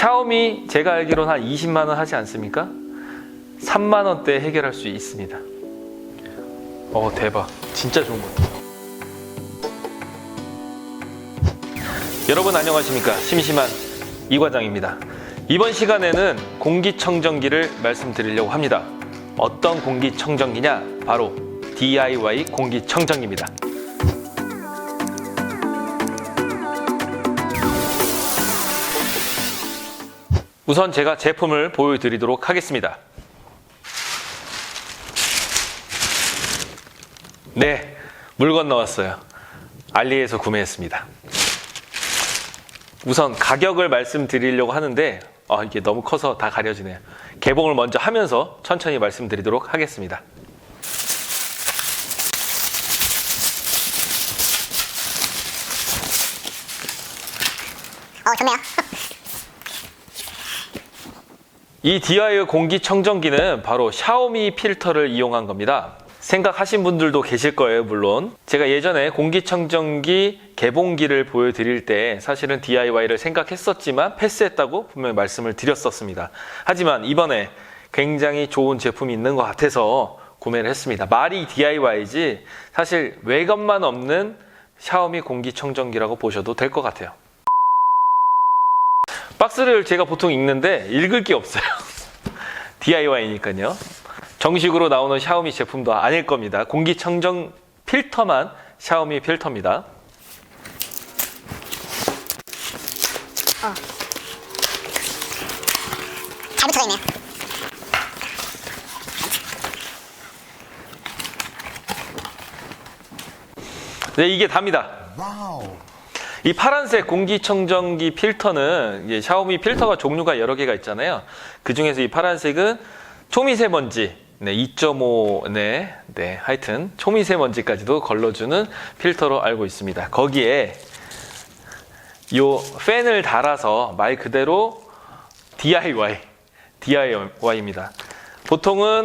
샤오미 제가 알기로는 한 20만 원 하지 않습니까? 3만 원대 해결할 수 있습니다. 어 대박, 진짜 좋은 것 같아요. 여러분 안녕하십니까? 심심한 이 과장입니다. 이번 시간에는 공기청정기를 말씀드리려고 합니다. 어떤 공기청정기냐? 바로 DIY 공기청정기입니다. 우선 제가 제품을 보여드리도록 하겠습니다. 네, 물건 나왔어요. 알리에서 구매했습니다. 우선 가격을 말씀드리려고 하는데 아, 이게 너무 커서 다 가려지네요. 개봉을 먼저 하면서 천천히 말씀드리도록 하겠습니다. 어 좋네요. 이 DIY 공기청정기는 바로 샤오미 필터를 이용한 겁니다. 생각하신 분들도 계실 거예요, 물론. 제가 예전에 공기청정기 개봉기를 보여드릴 때 사실은 DIY를 생각했었지만 패스했다고 분명히 말씀을 드렸었습니다. 하지만 이번에 굉장히 좋은 제품이 있는 것 같아서 구매를 했습니다. 말이 DIY지 사실 외관만 없는 샤오미 공기청정기라고 보셔도 될 것 같아요. 박스를 제가 보통 읽는데 읽을 게 없어요. DIY니까요. 정식으로 나오는 샤오미 제품도 아닐 겁니다. 공기청정 필터만 샤오미 필터입니다. 잘 붙여져 있네요. 네, 이게 답니다. 이 파란색 공기청정기 필터는 샤오미 필터가 종류가 여러 개가 있잖아요. 그 중에서 이 파란색은 초미세먼지, 네, 2.5, 네, 네, 하여튼 초미세먼지까지도 걸러주는 필터로 알고 있습니다. 거기에 요 팬을 달아서 말 그대로 DIY, DIY입니다. 보통은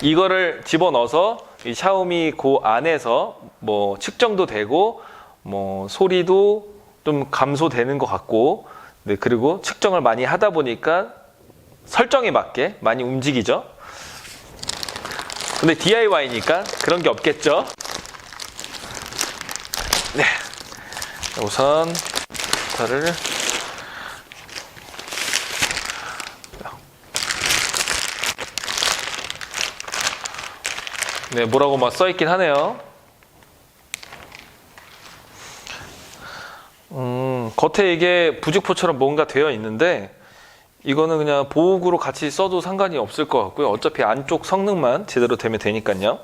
이거를 집어넣어서 이 샤오미 그 안에서 뭐 측정도 되고 뭐 소리도 좀 감소되는 것 같고 네, 그리고 측정을 많이 하다 보니까 설정에 맞게 많이 움직이죠. 근데 DIY니까 그런 게 없겠죠. 네. 우선 부터를 네, 뭐라고 막 써있긴 하네요. 겉에 이게 부직포처럼 뭔가 되어 있는데, 이거는 그냥 보호구로 같이 써도 상관이 없을 것 같고요. 어차피 안쪽 성능만 제대로 되면 되니까요.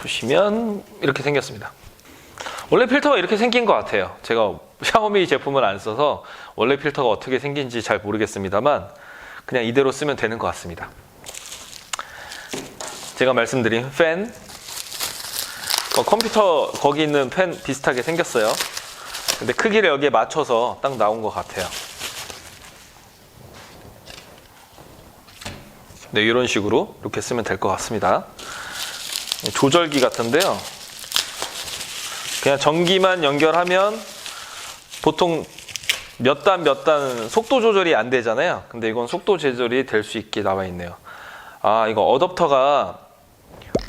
보시면 이렇게 생겼습니다. 원래 필터가 이렇게 생긴 것 같아요. 제가 샤오미 제품을 안 써서 원래 필터가 어떻게 생긴지 잘 모르겠습니다만, 그냥 이대로 쓰면 되는 것 같습니다. 제가 말씀드린 팬 어, 컴퓨터 거기 있는 팬 비슷하게 생겼어요. 근데 크기를 여기에 맞춰서 딱 나온 것 같아요. 네 이런 식으로 이렇게 쓰면 될 것 같습니다. 조절기 같은데요. 그냥 전기만 연결하면 보통 몇 단 몇 단 속도 조절이 안 되잖아요. 근데 이건 속도 조절이 될 수 있게 나와 있네요. 아 이거 어댑터가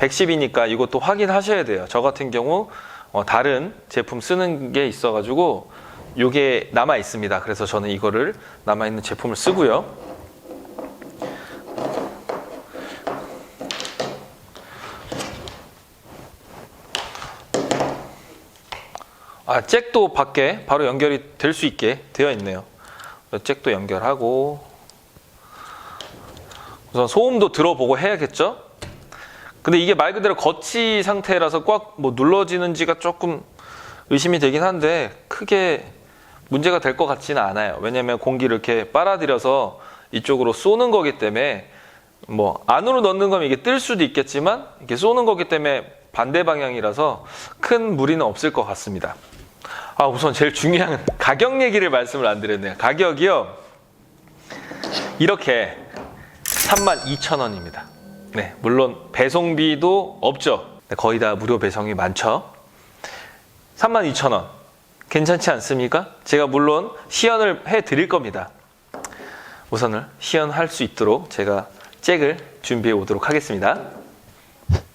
110이니까 이것도 확인하셔야 돼요. 저 같은 경우 어, 다른 제품 쓰는 게 있어가지고 이게 남아 있습니다. 그래서 저는 이거를 남아 있는 제품을 쓰고요. 아 잭도 밖에 바로 연결이 될 수 있게 되어 있네요. 잭도 연결하고 우선 소음도 들어보고 해야겠죠? 근데 이게 말 그대로 거치 상태라서 꽉 뭐 눌러지는지가 조금 의심이 되긴 한데 크게 문제가 될 것 같지는 않아요. 왜냐면 공기를 이렇게 빨아들여서 이쪽으로 쏘는 거기 때문에 뭐 안으로 넣는 거면 이게 뜰 수도 있겠지만 이렇게 쏘는 거기 때문에 반대 방향이라서 큰 무리는 없을 것 같습니다. 아 우선 제일 중요한 가격 얘기를 말씀을 안 드렸네요. 가격이요 이렇게 32,000원입니다. 네, 물론 배송비도 없죠. 네, 거의 다 무료 배송이 많죠. 32,000원. 괜찮지 않습니까? 제가 물론 시연을 해 드릴 겁니다. 우선을 시연할 수 있도록 제가 잭을 준비해 오도록 하겠습니다.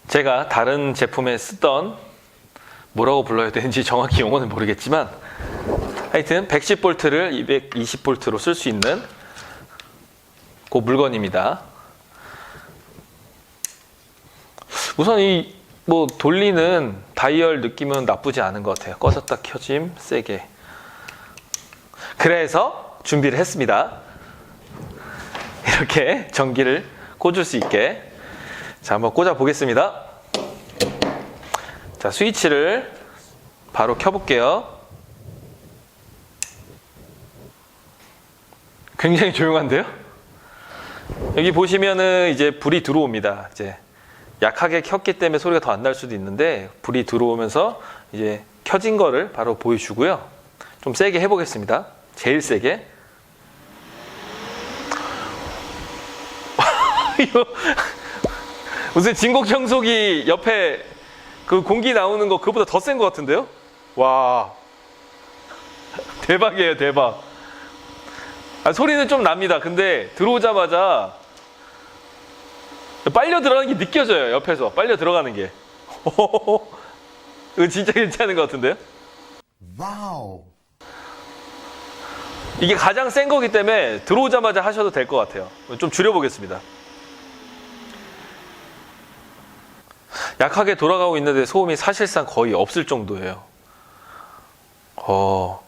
제가 다른 제품에 쓰던 뭐라고 불러야 되는지 정확히 용어는 모르겠지만 하여튼 110볼트를 220볼트로 쓸 수 있는 그 물건입니다. 우선 이 뭐 돌리는 다이얼 느낌은 나쁘지 않은 것 같아요. 꺼졌다 켜짐 세게. 그래서 준비를 했습니다. 이렇게 전기를 꽂을 수 있게 자 한번 꽂아 보겠습니다. 자 스위치를 바로 켜볼게요. 굉장히 조용한데요? 여기 보시면은 이제 불이 들어옵니다. 이제 약하게 켰기 때문에 소리가 더 안 날 수도 있는데 불이 들어오면서 이제 켜진 거를 바로 보여주고요. 좀 세게 해보겠습니다. 제일 세게. 무슨 진공 청소기 옆에 그 공기 나오는 거 그보다 더 센 것 같은데요? 와 대박이에요 대박. 아, 소리는 좀 납니다. 근데 들어오자마자 빨려 들어가는 게 느껴져요. 옆에서 빨려 들어가는 게. 이거 진짜 괜찮은 것 같은데요? 와우. 이게 가장 센 거기 때문에 들어오자마자 하셔도 될 것 같아요. 좀 줄여보겠습니다. 약하게 돌아가고 있는데 소음이 사실상 거의 없을 정도예요. 어,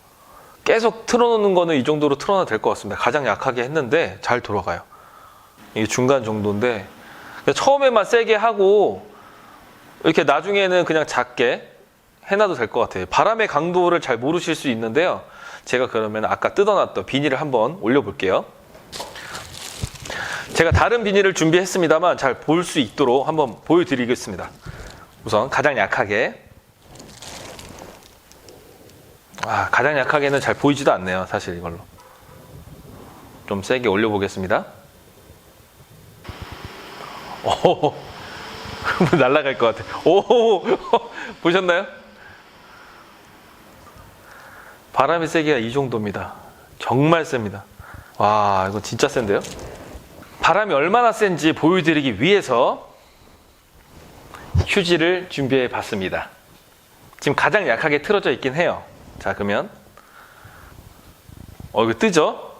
계속 틀어놓는 거는 이 정도로 틀어놔도 될 것 같습니다. 가장 약하게 했는데 잘 돌아가요. 이게 중간 정도인데 처음에만 세게 하고 이렇게 나중에는 그냥 작게 해놔도 될 것 같아요. 바람의 강도를 잘 모르실 수 있는데요. 제가 그러면 아까 뜯어놨던 비닐을 한번 올려볼게요. 제가 다른 비닐을 준비했습니다만 잘 볼 수 있도록 한번 보여드리겠습니다. 우선 가장 약하게. 아, 가장 약하게는 잘 보이지도 않네요. 사실 이걸로. 좀 세게 올려보겠습니다. 오, 날아갈 것 같아. 오, 보셨나요? 바람의 세기가 이 정도입니다. 정말 셉니다. 와, 이거 진짜 센데요? 바람이 얼마나 센지 보여드리기 위해서 휴지를 준비해 봤습니다. 지금 가장 약하게 틀어져 있긴 해요. 자, 그러면 어, 이거 뜨죠?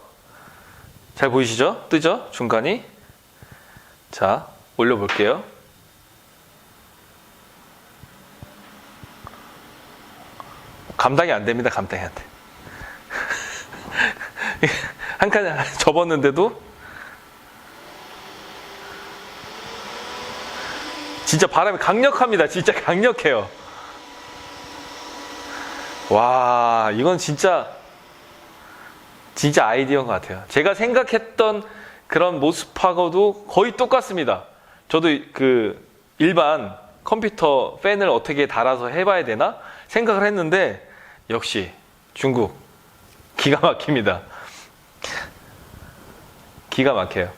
잘 보이시죠? 뜨죠? 중간이. 자, 올려볼게요. 감당이 안 됩니다. 감당이 안 돼. 한 칸 접었는데도 진짜 바람이 강력합니다. 진짜 강력해요. 와, 이건 진짜 진짜 아이디어인 것 같아요. 제가 생각했던 그런 모습하고도 거의 똑같습니다. 저도 그 일반 컴퓨터 팬을 어떻게 달아서 해봐야 되나 생각을 했는데 역시 중국 기가 막힙니다. 기가 막혀요.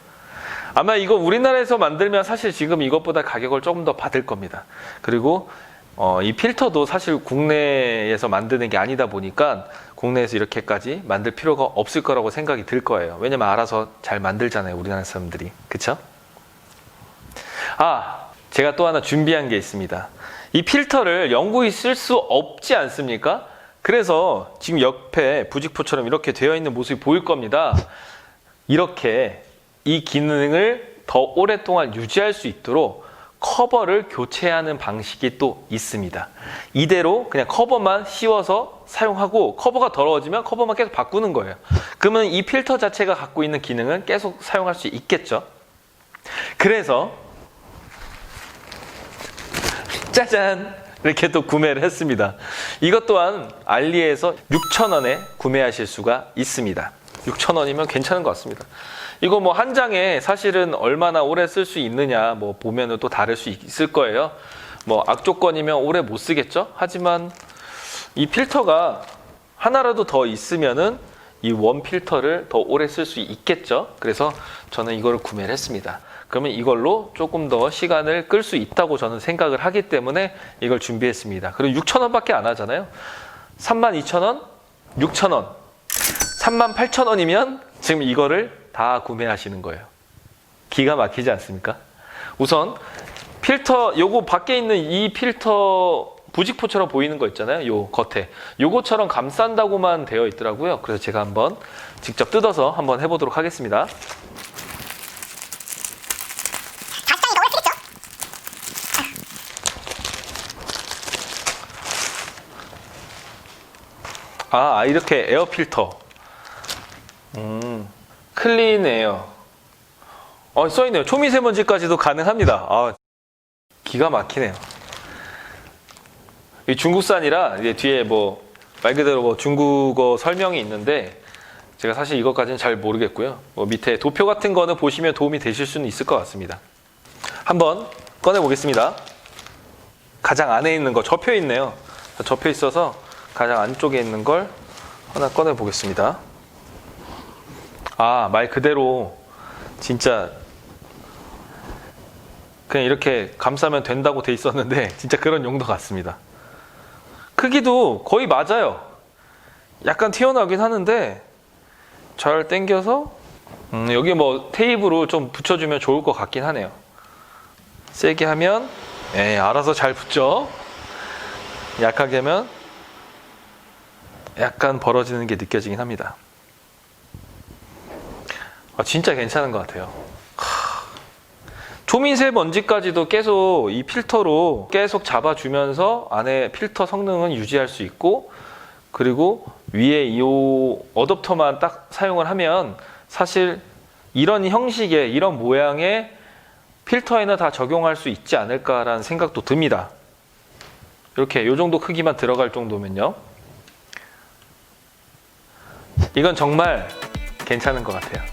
아마 이거 우리나라에서 만들면 사실 지금 이것보다 가격을 조금 더 받을 겁니다. 그리고 어, 이 필터도 사실 국내에서 만드는 게 아니다 보니까 국내에서 이렇게까지 만들 필요가 없을 거라고 생각이 들 거예요. 왜냐면 알아서 잘 만들잖아요. 우리나라 사람들이. 그쵸? 아, 제가 또 하나 준비한 게 있습니다. 이 필터를 영구히 쓸 수 없지 않습니까? 그래서 지금 옆에 부직포처럼 이렇게 되어 있는 모습이 보일 겁니다. 이렇게 이 기능을 더 오랫동안 유지할 수 있도록 커버를 교체하는 방식이 또 있습니다. 이대로 그냥 커버만 씌워서 사용하고 커버가 더러워지면 커버만 계속 바꾸는 거예요. 그러면 이 필터 자체가 갖고 있는 기능은 계속 사용할 수 있겠죠. 그래서 짜잔! 이렇게 또 구매를 했습니다. 이것 또한 알리에서 6,000원에 구매하실 수가 있습니다. 6,000원이면 괜찮은 것 같습니다. 이거 뭐 한 장에 사실은 얼마나 오래 쓸 수 있느냐 뭐 보면은 또 다를 수 있을 거예요. 뭐 악조건이면 오래 못 쓰겠죠? 하지만 이 필터가 하나라도 더 있으면은 이 원 필터를 더 오래 쓸 수 있겠죠? 그래서 저는 이걸 구매를 했습니다. 그러면 이걸로 조금 더 시간을 끌 수 있다고 저는 생각을 하기 때문에 이걸 준비했습니다. 그리고 6,000원밖에 안 하잖아요. 32,000원, 6,000원, 38,000원이면 지금 이거를 다 구매하시는 거예요. 기가 막히지 않습니까? 우선 필터 요거 밖에 있는 이 필터 부직포처럼 보이는 거 있잖아요. 요 겉에 요거처럼 감싼다고만 되어 있더라고요. 그래서 제가 한번 직접 뜯어서 한번 해 보도록 하겠습니다. 아 이렇게 에어 필터, 음 클린 에어. 어, 써있네요. 초미세먼지까지도 가능합니다. 아, 기가 막히네요. 이 중국산이라 이제 뒤에 뭐 말 그대로 뭐 중국어 설명이 있는데 제가 사실 이것까지는 잘 모르겠고요. 뭐 밑에 도표 같은 거는 보시면 도움이 되실 수는 있을 것 같습니다. 한번 꺼내 보겠습니다. 가장 안에 있는 거 접혀 있네요. 접혀 있어서 가장 안쪽에 있는 걸 하나 꺼내 보겠습니다. 아, 말 그대로 진짜 그냥 이렇게 감싸면 된다고 돼 있었는데 진짜 그런 용도 같습니다. 크기도 거의 맞아요. 약간 튀어나오긴 하는데 잘 당겨서 음, 여기 뭐 테이프로 좀 붙여주면 좋을 것 같긴 하네요. 세게 하면 예, 알아서 잘 붙죠. 약하게 하면 약간 벌어지는 게 느껴지긴 합니다. 아, 진짜 괜찮은 것 같아요. 초미세 먼지까지도 계속 이 필터로 계속 잡아주면서 안에 필터 성능은 유지할 수 있고 그리고 위에 이 어댑터만 딱 사용을 하면 사실 이런 형식의 이런 모양의 필터에는 다 적용할 수 있지 않을까라는 생각도 듭니다. 이렇게 이 정도 크기만 들어갈 정도면요. 이건 정말 괜찮은 것 같아요.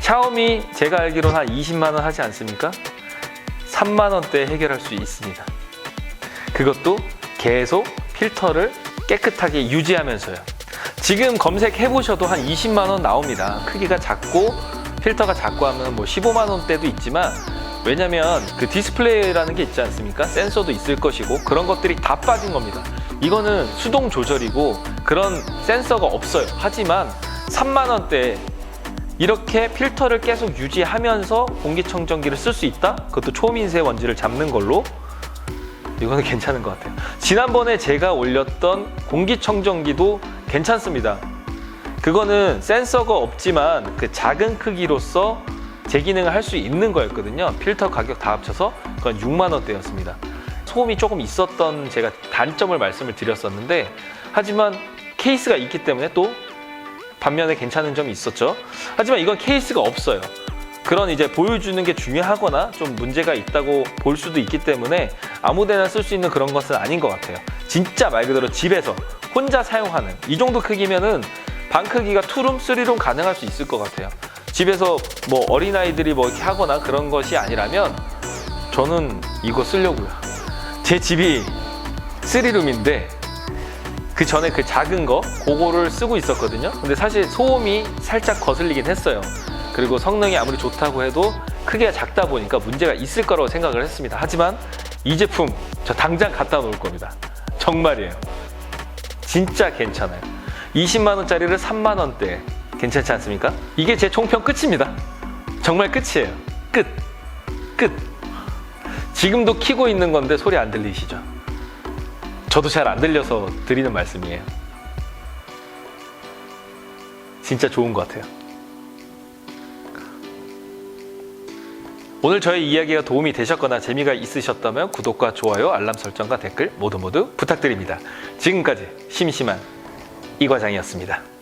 샤오미 제가 알기로는 한 20만 원 하지 않습니까? 3만 원대에 해결할 수 있습니다. 그것도 계속 필터를 깨끗하게 유지하면서요. 지금 검색해 보셔도 한 20만 원 나옵니다. 크기가 작고 필터가 작고 하면 뭐 15만 원대도 있지만 왜냐면 그 디스플레이라는 게 있지 않습니까? 센서도 있을 것이고 그런 것들이 다 빠진 겁니다. 이거는 수동 조절이고 그런 센서가 없어요. 하지만 3만 원대에 이렇게 필터를 계속 유지하면서 공기청정기를 쓸 수 있다? 그것도 초미세 먼지를 잡는 걸로 이거는 괜찮은 것 같아요. 지난번에 제가 올렸던 공기청정기도 괜찮습니다. 그거는 센서가 없지만 그 작은 크기로서 제 기능을 할 수 있는 거였거든요. 필터 가격 다 합쳐서 그건 6만 원대였습니다. 소음이 조금 있었던 제가 단점을 말씀을 드렸었는데 하지만 케이스가 있기 때문에 또 반면에 괜찮은 점이 있었죠. 하지만 이건 케이스가 없어요. 그런 이제 보여주는 게 중요하거나 좀 문제가 있다고 볼 수도 있기 때문에 아무데나 쓸 수 있는 그런 것은 아닌 것 같아요. 진짜 말 그대로 집에서 혼자 사용하는 이 정도 크기면은 방 크기가 투룸, 쓰리룸 가능할 수 있을 것 같아요. 집에서 뭐 어린아이들이 뭐 이렇게 하거나 그런 것이 아니라면 저는 이거 쓰려고요. 제 집이 쓰리룸인데 그 전에 그 작은 거 그거를 쓰고 있었거든요. 근데 사실 소음이 살짝 거슬리긴 했어요. 그리고 성능이 아무리 좋다고 해도 크기가 작다 보니까 문제가 있을 거라고 생각을 했습니다. 하지만 이 제품 저 당장 갖다 놓을 겁니다. 정말이에요. 진짜 괜찮아요. 20만 원짜리를 3만 원대 괜찮지 않습니까? 이게 제 총평 끝입니다. 정말 끝이에요. 끝. 끝. 지금도 키고 있는 건데 소리 안 들리시죠? 저도 잘 안 들려서 드리는 말씀이에요. 진짜 좋은 것 같아요. 오늘 저의 이야기가 도움이 되셨거나 재미가 있으셨다면 구독과 좋아요, 알람 설정과 댓글 모두 모두 부탁드립니다. 지금까지 심심한 이 과장이었습니다.